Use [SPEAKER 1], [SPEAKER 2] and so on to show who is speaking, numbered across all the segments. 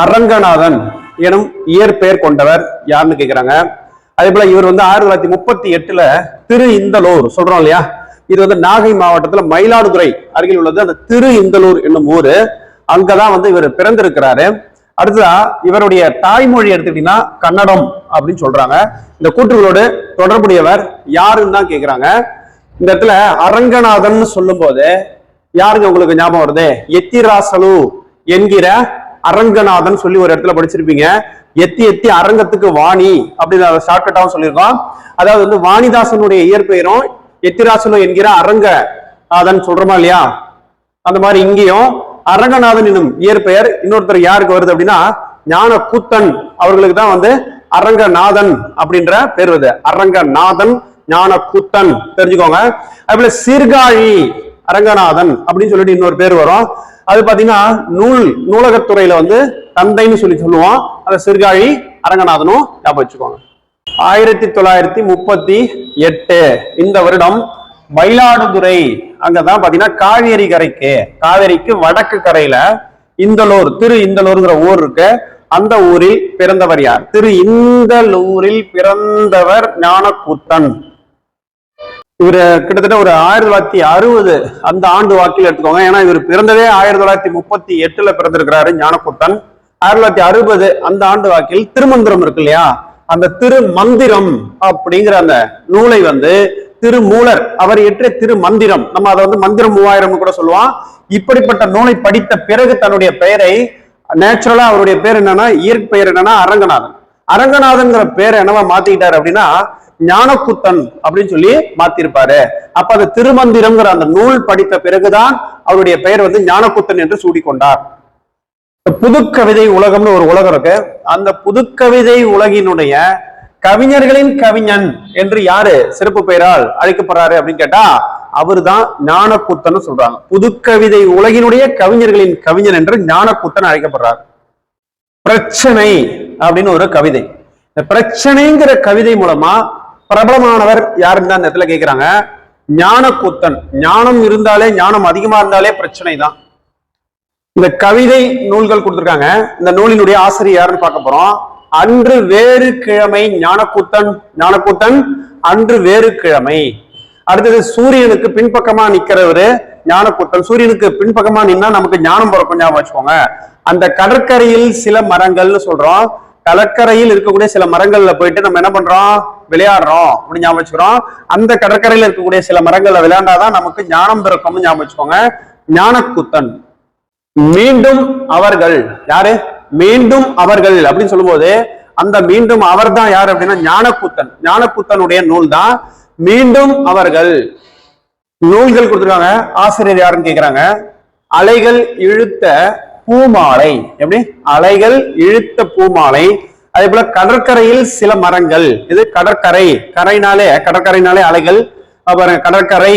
[SPEAKER 1] அரங்கநாதன் எனும் இயற்பெயர் கொண்டவர் யாருன்னு கேக்குறாங்க? அதே போல இவர் வந்து ஆயிரத்தி தொள்ளாயிரத்தி முப்பத்தி எட்டுல திரு இந்தலூர் சொல்றோம் இல்லையா? இது வந்து நாகை மாவட்டத்துல மயிலாடுதுறை அருகில் உள்ளது. அந்த திரு இந்தலூர் என்னும் ஊரு. அங்கதான் வந்து இவர் பிறந்திருக்கிறாரு. அடுத்ததா இவருடைய தாய்மொழி எடுத்துக்கிட்டீங்கன்னா கன்னடம் அப்படின்னு சொல்றாங்க. இந்த கூற்றுகளோடு தொடர்புடையவர் யாருன்னு தான் கேக்குறாங்க. இந்த இடத்துல அரங்கநாதன் சொல்லும் போது யாருங்க உங்களுக்கு ஞாபகம் வருது? எத்திராசலு என்கிற அரங்கநாதன் சொல்லி ஒரு இடத்துல படிச்சிருப்பீங்க. எத்தி எத்தி அரங்கத்துக்கு வாணி அப்படின்னு அதை ஷார்ட்கட்டாவும் சொல்லியிருக்கோம். அதாவது வந்து வாணிதாசனுடைய இயற்பெயரும் எத்திராசனும் என்கிற அரங்கநாதன் சொல்றோமா இல்லையா? அந்த மாதிரி இங்கேயும் அரங்கநாதன் என்னும் இயற்பெயர் இன்னொருத்தர் யாருக்கு வருது அப்படின்னா ஞான கூத்தன் அவர்களுக்கு தான் வந்து அரங்கநாதன் அப்படின்ற பேர் வருது. அரங்கநாதன் ஞான கூத்தன் தெரிஞ்சுக்கோங்க அதுபோல சீர்காழி அரங்கநாதன் அப்படின்னு சொல்லிட்டு இன்னொரு பேர் வரும். அது பாத்தீங்கன்னா நூல் நூலகத்துறையில வந்து தந்தைன்னு சொல்லி சொல்லுவோம். அந்த சிறுகாழி அரங்கநாதனும் ஞாபகம் வச்சுக்கோங்க. ஆயிரத்தி தொள்ளாயிரத்தி முப்பத்தி எட்டு இந்த வருடம் மயிலாடுதுறை அங்கதான் பாத்தீங்கன்னா காவேரி கரைக்கு காவேரிக்கு வடக்கு கரையில இந்தலூர் திரு இந்தலூர்ங்கிற ஊர் இருக்கு. அந்த ஊரில் பிறந்தவர் யார்? திரு இந்தலூரில் பிறந்தவர் ஞானக்கூத்தன். இவர் கிட்டத்தட்ட ஒரு ஆயிரத்தி தொள்ளாயிரத்தி அறுபது அந்த ஆண்டு வாக்கில் எடுத்துக்கோங்க. ஏன்னா இவர் பிறந்ததே ஆயிரத்தி தொள்ளாயிரத்தி முப்பத்தி எட்டுல பிறந்திருக்கிறாரு ஞானக்கூத்தன். ஆயிரத்தி தொள்ளாயிரத்தி அறுபது அந்த ஆண்டு வாக்கில் திருமந்திரம் இருக்கு இல்லையா? அந்த திருமந்திரம் அப்படிங்கிற அந்த நூலை வந்து திருமூலர் அவர் இயற்றிய திருமந்திரம் நம்ம அதை வந்து மந்திரம் மூவாயிரம் கூட சொல்லுவோம். இப்படிப்பட்ட நூலை படித்த பிறகு தன்னுடைய பெயரை நேச்சுரலா அவருடைய பேர் என்னன்னா இயற்பெயர் என்னன்னா அரங்கநாதன். அரங்கநாதன்ங்கிற பேரை என்னவா மாத்திக்கிட்டாரு அப்படின்னா ஞானக்குத்தன் அப்படின்னு சொல்லி மாத்திருப்பாரு. அப்ப அந்த திருமந்திரம்ங்கிற அந்த நூல் படித்த பிறகுதான் அவருடைய பெயர் வந்து ஞானக்குத்தன் என்று சூடிக்கொண்டார். புதுக்கவிதை உலகம்னு ஒரு உலகம் இருக்கு. அந்த புதுக்கவிதை உலகினுடைய கவிஞர்களின் கவிஞன் என்று யாரு? சிறப்பு பெயரால் அழைக்கப்படுறாரு அப்படின்னு கேட்டா அவர்தான் ஞானக்கூத்தன் சொல்றாங்க. புதுக்கவிதை உலகினுடைய கவிஞர்களின் கவிஞன் என்று ஞானக்கூத்தன் அழைக்கப்படுறார். பிரச்சனை அப்படின்னு ஒரு கவிதை. இந்த பிரச்சனைங்கிற கவிதை மூலமா பிரபலமானவர் யாருன்னு தான் இந்த இடத்துல கேக்குறாங்க. ஞானக்கூத்தன். ஞானம் இருந்தாலே ஞானம் அதிகமா இருந்தாலே பிரச்சனை தான் இந்த கவிதை நூல்கள் கொடுத்துருக்காங்க. இந்த நூலினுடைய ஆசிரியர் யாருன்னு பார்க்க போறோம். அன்று வேறு கிழமை ஞானக்கூத்தன் ஞானக்கூத்தன் அன்று வேறு கிழமை. அடுத்தது சூரியனுக்கு பின்பக்கமா நிக்கிறவரு ஞானக்கூத்தன். சூரியனுக்கு பின்பக்கமா நின்னா நமக்கு ஞானம் பிறக்கும் ஞாபகம் வச்சுக்கோங்க. அந்த கடற்கரையில் சில மரங்கள்னு சொல்றோம். கடற்கரையில் இருக்கக்கூடிய சில மரங்கள்ல போயிட்டு நம்ம என்ன பண்றோம்? விளையாடுறோம். அப்படின்னு ஞாபகம் வச்சுக்கிறோம். அந்த கடற்கரையில் இருக்கக்கூடிய சில மரங்கள்ல விளையாண்டாதான் நமக்கு ஞானம் பிறக்கும்னு ஞாபகம் வச்சுக்கோங்க. மீண்டும் அவர்கள். யாரு? மீண்டும் அவர்கள் அப்படின்னு சொல்லும்போது அந்த மீண்டும் அவர் தான் யார் அப்படின்னா ஞானக்கூத்தன். ஞானக்கூத்தனுடைய நூல் தான் மீண்டும் அவர்கள். நூல்கள் கொடுத்துருக்காங்க. ஆசிரியர் யாருன்னு கேக்குறாங்க? அலைகள் இழுத்த பூமாலை. எப்படி? அலைகள் இழுத்த பூமாலை. அதே போல கடற்கரையில் சில மரங்கள். இது கடற்கரை. கரைனாலே கடற்கரைனாலே அலைகள். அப்புறம் கடற்கரை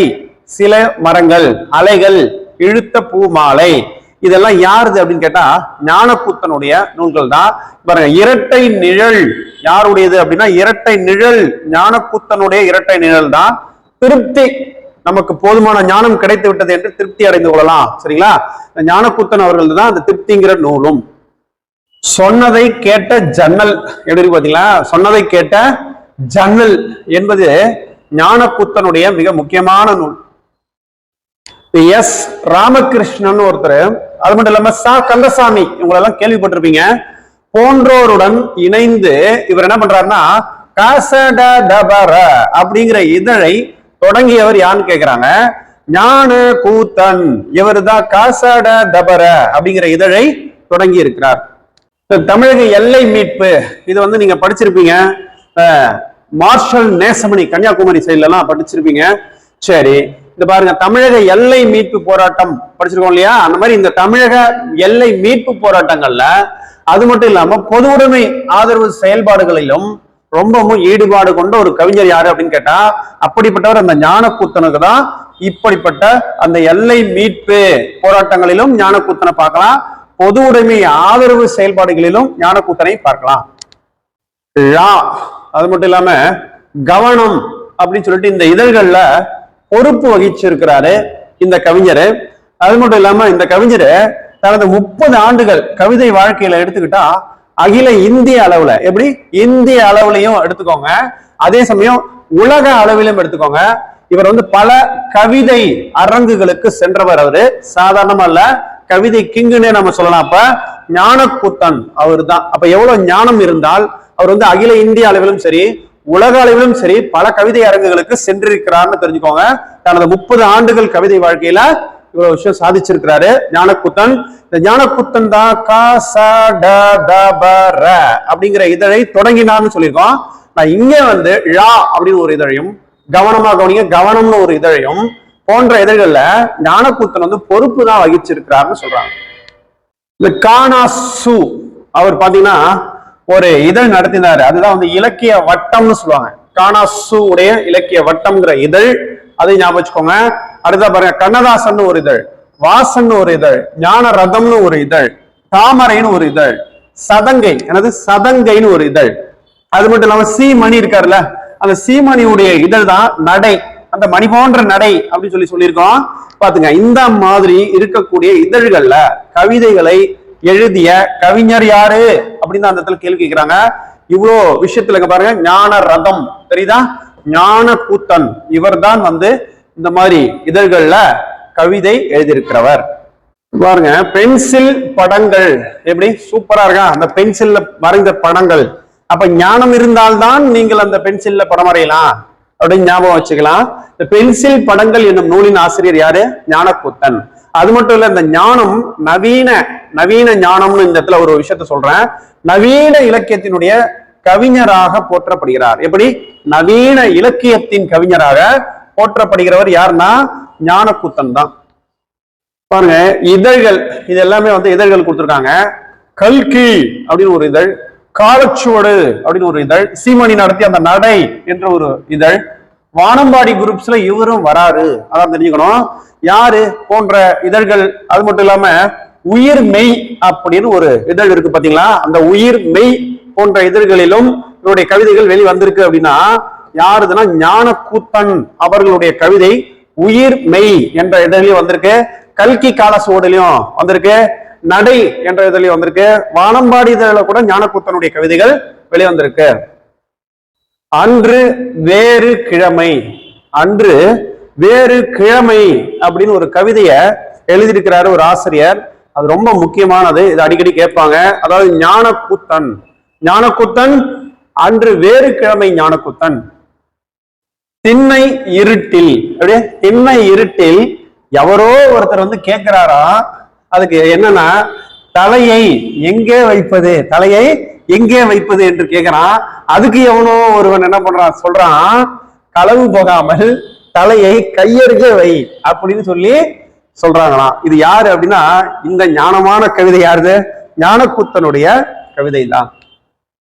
[SPEAKER 1] சில மரங்கள் அலைகள் இழுத்த பூமாலை. இதெல்லாம் யாருது அப்படின்னு கேட்டா ஞானக்கூத்தனுடைய நூல்கள் தான். பாருங்க இரட்டை நிழல். யாருடையது அப்படின்னா இரட்டை நிழல். ஞானக்கூத்தனுடைய இரட்டை நிழல் தான். திருப்தி நமக்கு போதுமான ஞானம் கிடைத்து விட்டது என்று திருப்தி அடைந்து கொள்ளலாம். சரிங்களா? இந்த ஞானக்கூத்தன் அவர்கள் தான் அந்த திருப்திங்கிற நூலும். சொன்னதை கேட்ட ஜன்னல் எப்படி பார்த்தீங்களா சொன்னதை கேட்ட ஜன்னல் என்பது ஞானக்கூத்தனுடைய மிக முக்கியமான நூல். எஸ் ராமகிருஷ்ணன் ஒருத்தர் அது மட்டும் இல்லாம சா கந்தசாமி இவங்களெல்லாம் கேள்விப்பட்டிருப்பீங்க. போன்றோருடன் இணைந்து இவர் என்ன பண்றாருன்னா காசட டபர அப்படிங்கிற இதழை தொடங்கியவர் யான்னு கேக்குறாங்க? ஞான கூத்தன். இவர் தான் காசட டபர அப்படிங்கிற இதழை தொடங்கி இருக்கிறார் இந்த தமிழக எல்லை மீட்பு. இது வந்து நீங்க படிச்சிருப்பீங்க. மார்ஷல் நேசமணி கன்னியாகுமரி சைட்ல எல்லாம் படிச்சிருப்பீங்க. சரி இந்த பாருங்க. தமிழக எல்லை மீட்பு போராட்டம் படிச்சிருக்கோம் இல்லையா? அந்த மாதிரி இந்த தமிழக எல்லை மீட்பு போராட்டங்கள்ல அது மட்டும் இல்லாம பொது உடைமை ஆதரவு செயல்பாடுகளிலும் ரொம்பவும் ஈடுபாடு கொண்ட ஒரு கவிஞர் யாரு அப்படின்னு கேட்டா அப்படிப்பட்டவர் அந்த ஞானக்கூத்தனுக்கு தான் இப்படிப்பட்ட அந்த எல்லை மீட்பு போராட்டங்களிலும் ஞானக்கூத்தனை பார்க்கலாம். பொது உடைமை ஆதரவு செயல்பாடுகளிலும் ஞானக்கூத்தனை பார்க்கலாம். ழா அது மட்டும் இல்லாம கவனம் அப்படின்னு சொல்லிட்டு இந்த இதழ்கள்ல பொறுப்பு வகிச்சிருக்கிறாரு இந்த கவிஞர். அது மட்டும் இல்லாம இந்த கவிஞர் தனது முப்பது ஆண்டுகள் கவிதை வாழ்க்கையில எடுத்துக்கிட்டா அகில இந்திய அளவுல எப்படி? இந்திய அளவுலையும் எடுத்துக்கோங்க. அதே சமயம் உலக அளவிலும் எடுத்துக்கோங்க. இவர் வந்து பல கவிதை அரங்குகளுக்கு சென்றவர் அவரு. சாதாரணமா இல்ல. கவிதை கிங்குன்னே நம்ம சொல்லலாம். அப்ப ஞானக்கூத்தன் அவர் தான் அப்ப எவ்வளவு ஞானம் இருந்தால் அவர் வந்து அகில இந்திய அளவிலும் சரி உலக அளவிலும் சரி பல கவிதை அரங்குகளுக்கு சென்றிருக்கிறார்னு தெரிஞ்சுக்கோங்க. தனது முப்பது ஆண்டுகள் கவிதை வாழ்க்கையில இவ்வளவு விஷயம் சாதிச்சிருக்கிறாரு ஞானக்குத்தன். இந்த ஞானக்குத்தன் தான் கா ச ட த ப ர அப்படிங்கிற இதழை தொடங்கினார்னு சொல்லியிருக்கோம். நான் இங்க வந்து ழா அப்படின்னு ஒரு இதழையும் கவனமா கவனிங்க கவனம்னு ஒரு இதழையும் போன்ற இதழ்கள்ல ஞானக்கூத்தன் வந்து பொறுப்பு தான் வகிச்சிருக்கிறாருன்னு சொல்றாங்க. இந்த கானாசு அவர் பாத்தீங்கன்னா ஒரு இதழ் நடத்தினாரு. அதுதான் வந்து இலக்கிய வட்டம்னு சொல்லுவாங்க. கானாசு உடைய இலக்கிய வட்டம்ங்கிற இதழ். அதை ஞாபகம் வச்சுக்கோங்க. அடுத்த பாருங்க கண்ணதாசன் ஒரு இதழ் வாசன் ஒரு இதழ் ஞான ரதம்னு ஒரு இதழ் தாமரைன்னு ஒரு இதழ் சதங்கை எனது சதங்கைன்னு ஒரு இதழ். அது மட்டும் இல்லாம சீமணி இருக்காருல்ல அந்த சீமணியுடைய இதழ் தான் நடை அந்த மணி போன்ற நடை அப்படின்னு சொல்லி சொல்லியிருக்கோம். பாத்துங்க இந்த மாதிரி இருக்கக்கூடிய இதழ்கள்ல கவிதைகளை எழுதிய கவிஞர் யாரு? அப்படின்னு அந்த இடத்துல கேள்வி கேட்கிறாங்க இவ்வளோ விஷயத்துல பாருங்க ஞான ரதம் தெரியுதா? ஞான கூத்தன் இவர்தான் வந்து இந்த மாதிரி இதழ்கள்ல கவிதை எழுதியிருக்கிறவர். பாருங்க பென்சில் படங்கள். எப்படி? சூப்பரா இருக்கா? அந்த பென்சில்ல வரைந்த படங்கள். அப்ப ஞானம் இருந்தால்தான் நீங்கள் அந்த பென்சில்ல படம் வரையலாம். அப்படின்னு ஞாபகம் வச்சுக்கலாம். இந்த பென்சில் படங்கள் என்னும் நூலின் ஆசிரியர் யாரு? ஞானக்கூத்தன். அது மட்டும் இல்ல இந்த ஞானம் நவீன நவீன ஞானம்னு இந்த இடத்துல ஒரு விஷயத்த சொல்றேன். நவீன இலக்கியத்தினுடைய கவிஞராக போற்றப்படுகிறார். எப்படி? நவீன இலக்கியத்தின் கவிஞராக போற்றப்படுகிறவர் யாருன்னா ஞானக்கூத்தன் தான் பாருங்க இதழ்கள் இது எல்லாமே வந்து இதழ்கள் கொடுத்துருக்காங்க. கல்கி அப்படின்னு ஒரு இதழ் காலச்சுவடு அப்படின்னு ஒரு இதழ் சீமணி நடத்தி அந்த நடை என்ற ஒரு இதழ் வானம்பாடி குரூப்ஸ்ல இவரும் வராரு. அதான் தெரிஞ்சுக்கணும். யாரு போன்ற இதழ்கள் அது மட்டும் இல்லாம உயிர் மெய் அப்படின்னு ஒரு இதழ் இருக்கு பாத்தீங்களா? அந்த உயிர் மெய் போன்ற இதழ்களிலும் இவருடைய கவிதைகள் வெளி வந்திருக்கு அப்படின்னா யாருதுன்னா ஞானக்கூத்தன் அவர்களுடைய கவிதை உயிர் மெய் என்ற இதழிலையும் வந்திருக்கு. கல்கி கால சுவடிலையும் வந்திருக்கு. நடை என்ற இதழிலையும் வந்திருக்கு. வானம்பாடி இதழில கூட ஞானக்கூத்தனுடைய கவிதைகள் வெளிவந்திருக்கு. அன்று வேறு கிழமை. அன்று வேறு கிழமை அப்படின்னு ஒரு கவிதையை எழுதியிருக்கிறாரு ஒரு ஆசிரியர். அது ரொம்ப முக்கியமானது. இது அடிக்கடி கேட்பாங்க. அதாவது ஞானக்கூத்தன். ஞானக்கூத்தன் அன்று வேறு கிழமை ஞானக்கூத்தன். திண்ணை இருட்டில். அப்படியே திண்ணை இருட்டில் எவரோ ஒருத்தர் வந்து கேட்கிறாரா? அதுக்கு என்னன்னா தலையை எங்கே வைப்பது? தலையை எங்கே வைப்பது என்று கேட்கிறான். அதுக்கு எவனோ ஒருவன் என்ன பண்றான்? சொல்றான் களவு போகாமல் தலையை கையெடுக்க வை அப்படின்னு சொல்லி சொல்றாங்களாம். இது யாரு அப்படின்னா இந்த ஞானமான கவிதை யாருது? ஞானக்கூத்தனுடைய கவிதை தான்